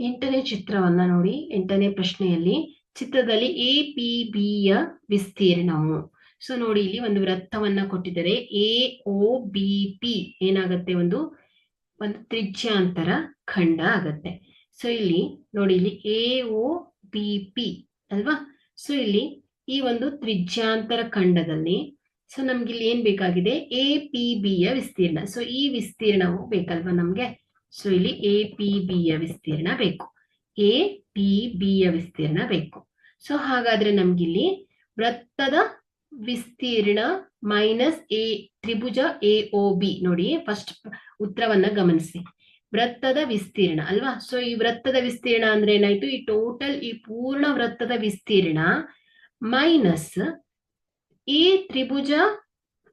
ಎಂಟನೇ ಚಿತ್ರವನ್ನ ನೋಡಿ, ಎಂಟನೇ ಪ್ರಶ್ನೆಯಲ್ಲಿ. ಚಿತ್ರದಲ್ಲಿ ಎ, ಪಿ, ಬಿ ಯ ವಿಸ್ತೀರ್ಣವು ಸೊ ನೋಡಿ, ಇಲ್ಲಿ ಒಂದು ವೃತ್ತವನ್ನ ಕೊಟ್ಟಿದ್ದಾರೆ. A O B, P. ಏನಾಗತ್ತೆ? ಒಂದು ಒಂದು ತ್ರಿಜ್ಯಾಂತರ ಖಂಡ ಆಗತ್ತೆ. ಸೊ ಇಲ್ಲಿ, ನೋಡಿ, ಇಲ್ಲಿ ಎ ಒ ಬಿ, ಪಿ ಅಲ್ವಾ? ಸೊ ಇಲ್ಲಿ ಈ ಒಂದು ತ್ರಿಜ್ಯಾಂತರ ಖಂಡದಲ್ಲಿ ಸೊ ನಮ್ಗೆ ಇಲ್ಲಿ ಏನ್ ಬೇಕಾಗಿದೆ? ಎ, ಪಿ, ಬಿ ಯ ವಿಸ್ತೀರ್ಣ. ಸೊ ಈ ವಿಸ್ತೀರ್ಣವು ಬೇಕಲ್ವಾ ನಮ್ಗೆ? ಸೊ ಇಲ್ಲಿ ಎ ಪಿ ಬಿ ಯ ವಿಸ್ತೀರ್ಣ ಬೇಕು. ಎ ಪಿ ಬಿ ಯ ವಿಸ್ತೀರ್ಣ ಬೇಕು. ಸೊ ಹಾಗಾದ್ರೆ ನಮ್ಗಿಲ್ಲಿ ವೃತ್ತದ ವಿಸ್ತೀರ್ಣ ಮೈನಸ್ ಎ ತ್ರಿಭುಜ ಎ ಒ ಬಿ ನೋಡಿ ಫಸ್ಟ್ ಉತ್ತರವನ್ನ ಗಮನಿಸಿ. ವೃತ್ತದ ವಿಸ್ತೀರ್ಣ, ಅಲ್ವಾ? ಸೊ ಈ ವೃತ್ತದ ವಿಸ್ತೀರ್ಣ ಅಂದ್ರೆ ಏನಾಯ್ತು? ಈ ಟೋಟಲ್ ಈ ಪೂರ್ಣ ವೃತ್ತದ ವಿಸ್ತೀರ್ಣ ಮೈನಸ್ ಎ ತ್ರಿಭುಜ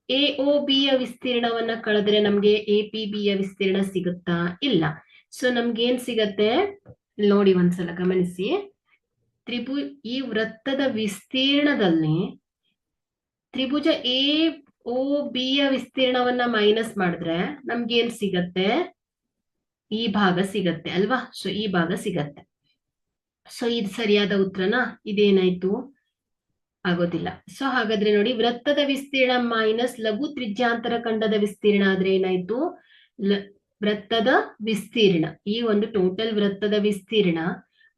ಎ ಒ ಬಿ ಯ ವಿಸ್ತೀರ್ಣವನ್ನ ಕಳೆದ್ರೆ ನಮ್ಗೆ ಎ ಪಿ ಬಿ ಯ ವಿಸ್ತೀರ್ಣ ಸಿಗುತ್ತಾ ಇಲ್ಲ? ಸೊ ನಮ್ಗೆ ಏನ್ ಸಿಗತ್ತೆ? ನೋಡಿ ಒಂದ್ಸಲ ಗಮನಿಸಿ. ತ್ರಿಭು, ಈ ವೃತ್ತದ ವಿಸ್ತೀರ್ಣದಲ್ಲಿ ತ್ರಿಭುಜ ಎ ಒ ಬಿ ಯ ವಿಸ್ತೀರ್ಣವನ್ನ ಮೈನಸ್ ಮಾಡಿದ್ರೆ ನಮ್ಗೆ ಏನ್ ಸಿಗತ್ತೆ? ಈ ಭಾಗ ಸಿಗತ್ತೆ ಅಲ್ವಾ? ಸೊ ಈ ಭಾಗ ಸಿಗತ್ತೆ. ಸೊ ಇದು ಸರಿಯಾದ ಉತ್ತರನಾ? ಇದೇನಾಯ್ತು? ಆಗೋದಿಲ್ಲ. ಸೊ ಹಾಗಾದ್ರೆ ನೋಡಿ, ವೃತ್ತದ ವಿಸ್ತೀರ್ಣ ಮೈನಸ್ ಲಘು ತ್ರಿಜ್ಯಾಂತರ ಖಂಡದ ವಿಸ್ತೀರ್ಣ ಆದ್ರೆ ಏನಾಯ್ತು? ವೃತ್ತದ ವಿಸ್ತೀರ್ಣ, ಈ ಒಂದು ಟೋಟಲ್ ವೃತ್ತದ ವಿಸ್ತೀರ್ಣ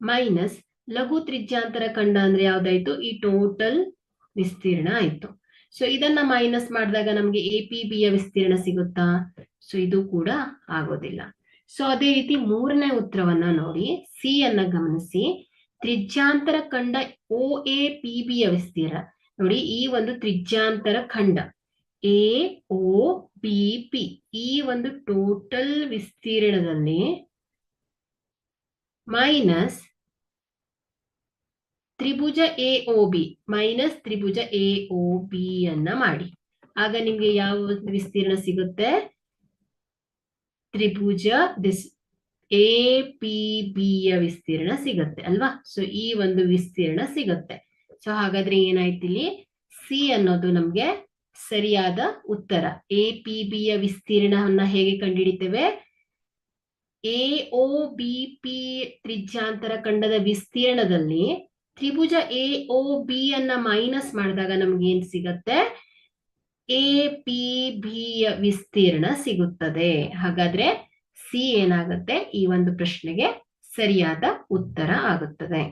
ಮೈನಸ್ ಲಘು ತ್ರಿಜ್ಯಾಂತರ ಖಂಡ ಅಂದ್ರೆ ಯಾವ್ದಾಯ್ತು? ಈ ಟೋಟಲ್ ವಿಸ್ತೀರ್ಣ ಆಯ್ತು. ಸೊ ಇದನ್ನ ಮೈನಸ್ ಮಾಡಿದಾಗ ನಮ್ಗೆ ಎ ಪಿ ಬಿ ಯ ವಿಸ್ತೀರ್ಣ ಸಿಗುತ್ತಾ? ಸೊ ಇದು ಕೂಡ ಆಗೋದಿಲ್ಲ. ಸೊ ಅದೇ ರೀತಿ ಮೂರನೇ ಉತ್ತರವನ್ನ ನೋಡಿ ಸಿ ಅನ್ನ ಗಮನಿಸಿ. ತ್ರಿಜ್ಯಾಂತರ ಖಂಡ ಒ ಎ ಪಿ ಬಿ ಯ ವಿಸ್ತೀರ್ಣ ನೋಡಿ, ಈ ಒಂದು ತ್ರಿಜ್ಯಾಂತರ ಖಂಡ. A O B P. ಈ ಒಂದು ಟೋಟಲ್ ವಿಸ್ತೀರ್ಣದಲ್ಲಿ ಮೈನಸ್ ತ್ರಿಭುಜ ಎ ಒ ಬಿ ಮೈನಸ್ ತ್ರಿಭುಜ ಎ ಒ ಬಿ ಅನ್ನ ಮಾಡಿ. ಆಗ ನಿಮ್ಗೆ ಯಾವ ವಿಸ್ತೀರ್ಣ ಸಿಗುತ್ತೆ? ತ್ರಿಭುಜ ದಿಸ್ ಎ ಪಿ ಬಿ ಯ ವಿಸ್ತೀರ್ಣ ಸಿಗತ್ತೆ ಅಲ್ವಾ? ಸೊ ಈ ಒಂದು ವಿಸ್ತೀರ್ಣ ಸಿಗತ್ತೆ. ಸೊ ಹಾಗಾದ್ರೆ ಏನಾಯ್ತು ಇಲ್ಲಿ? ಸಿ ಅನ್ನೋದು ನಮ್ಗೆ ಸರಿಯಾದ ಉತ್ತರ. ಎ ಪಿ ಬಿ ಯ ವಿಸ್ತೀರ್ಣವನ್ನ ಹೇಗೆ ಕಂಡುಹಿಡಿತೇವೆ? ಎ ಒ ಬಿ ಪಿ ತ್ರಿಜ್ಯಾಂತರ ಖಂಡದ ವಿಸ್ತೀರ್ಣದಲ್ಲಿ ತ್ರಿಭುಜ ಎ ಒ ಬಿ ಅನ್ನ ಮೈನಸ್ ಮಾಡಿದಾಗ ನಮ್ಗೆ ಏನ್ ಸಿಗತ್ತೆ? ಎ ಪಿ ಬಿ ಯ ವಿಸ್ತೀರ್ಣ ಸಿಗುತ್ತದೆ. ಹಾಗಾದ್ರೆ ಸಿ ಏನಾಗುತ್ತೆ? ಈ ಒಂದು ಪ್ರಶ್ನೆಗೆ ಸರಿಯಾದ ಉತ್ತರ ಆಗುತ್ತದೆ.